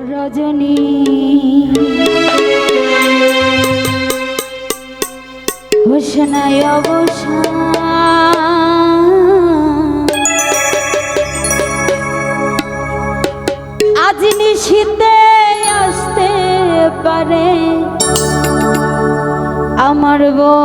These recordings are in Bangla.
রজনী। হোসনায় অবসান। আজ নিশীতে আসতে পারে আমার বন্ধু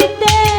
দিতে